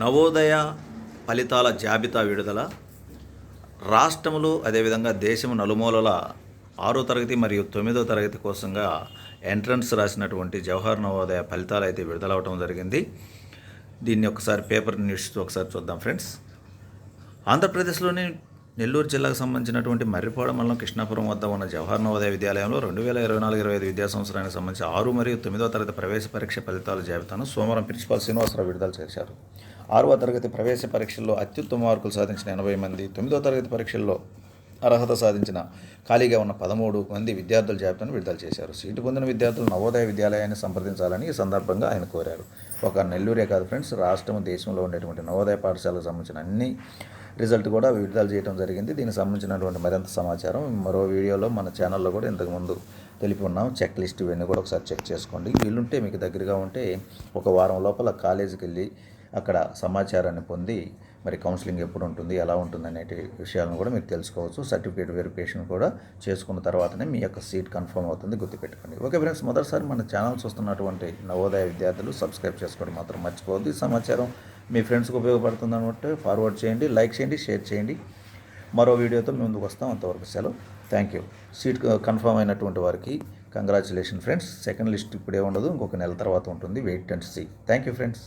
నవోదయ ఫలితాల జాబితా విడుదల రాష్ట్రములు అదేవిధంగా దేశం నలుమూలల ఆరో తరగతి మరియు తొమ్మిదో తరగతి కోసంగా ఎంట్రన్స్ రాసినటువంటి జవహర్ నవోదయ ఫలితాలు అయితే విడుదలవటం జరిగింది. దీన్ని ఒకసారి పేపర్ న్యూస్ ఒకసారి చూద్దాం ఫ్రెండ్స్. ఆంధ్రప్రదేశ్లోని నెల్లూరు జిల్లాకు సంబంధించినటువంటి మర్రిపాడు మండలం కృష్ణాపురం వద్ద ఉన్న జవహర్ నవోదయ విద్యాలయంలో రెండు వేల ఇరవై నాలుగు ఇరవై ఐదు విద్యా సంవత్సరానికి సంబంధించి ఆరు మరియు తొమ్మిదో తరగతి ప్రవేశ పరీక్ష ఫలితాల జాబితాను సోమవారం ప్రిన్సిపాల్ శ్రీనివాసరావు విడుదల చేశారు. ఆరవ తరగతి ప్రవేశ పరీక్షల్లో అత్యుత్తమ మార్కులు సాధించిన ఎనభై మంది తొమ్మిదో తరగతి పరీక్షల్లో అర్హత సాధించిన ఖాళీగా ఉన్న పదమూడు మంది విద్యార్థుల జాబితాను విడుదల చేశారు. సీటు పొందిన విద్యార్థులు నవోదయ విద్యాలయాన్ని సంప్రదించాలని ఈ సందర్భంగా ఆయన కోరారు. ఒక నెల్లూరే కాదు ఫ్రెండ్స్ రాష్ట్రం దేశంలో ఉండేటువంటి నవోదయ పాఠశాలకు సంబంధించిన అన్ని రిజల్ట్ కూడా విడుదల చేయడం జరిగింది. దీనికి సంబంధించినటువంటి మరింత సమాచారం మరో వీడియోలో మన ఛానల్లో కూడా ఇంతకుముందు తెలిపి ఉన్నాం చెక్ లిస్ట్ ఇవన్నీ కూడా ఒకసారి చెక్ చేసుకోండి. వీళ్ళుంటే మీకు దగ్గరగా ఉంటే ఒక వారం లోపల కాలేజీకి వెళ్ళి అక్కడ సమాచారాన్ని పొంది మరి కౌన్సిలింగ్ ఎప్పుడు ఉంటుంది ఎలా ఉంటుంది అనే విషయాలను కూడా మీరు తెలుసుకోవచ్చు. సర్టిఫికేట్ వెరిఫికేషన్ కూడా చేసుకున్న తర్వాతనే మీ యొక్క సీట్ కన్ఫర్మ్ అవుతుంది గుర్తుపెట్టుకోండి. ఓకే ఫ్రెండ్స్ మొదటిసారి మన ఛానల్ చూస్తున్నటువంటి నవోదయ విద్యార్థులు సబ్స్క్రైబ్ చేసుకోవడం మాత్రం మర్చిపోవద్దు. ఈ సమాచారం మీ ఫ్రెండ్స్కి ఉపయోగపడుతుంది అనుకుంటే ఫార్వర్డ్ చేయండి లైక్ చేయండి షేర్ చేయండి. మరో వీడియోతో మేము ముందుకు వస్తాం. అంతవరకు సెలవు. Thank you. సీట్ కన్ఫర్మ్ అయినటువంటి వారికి కంగ్రాచులేషన్ ఫ్రెండ్స్. సెకండ్ లిస్ట్ ఇప్పుడే ఉండదు ఇంకొక నెల తర్వాత ఉంటుంది. Wait and see. Thank you friends.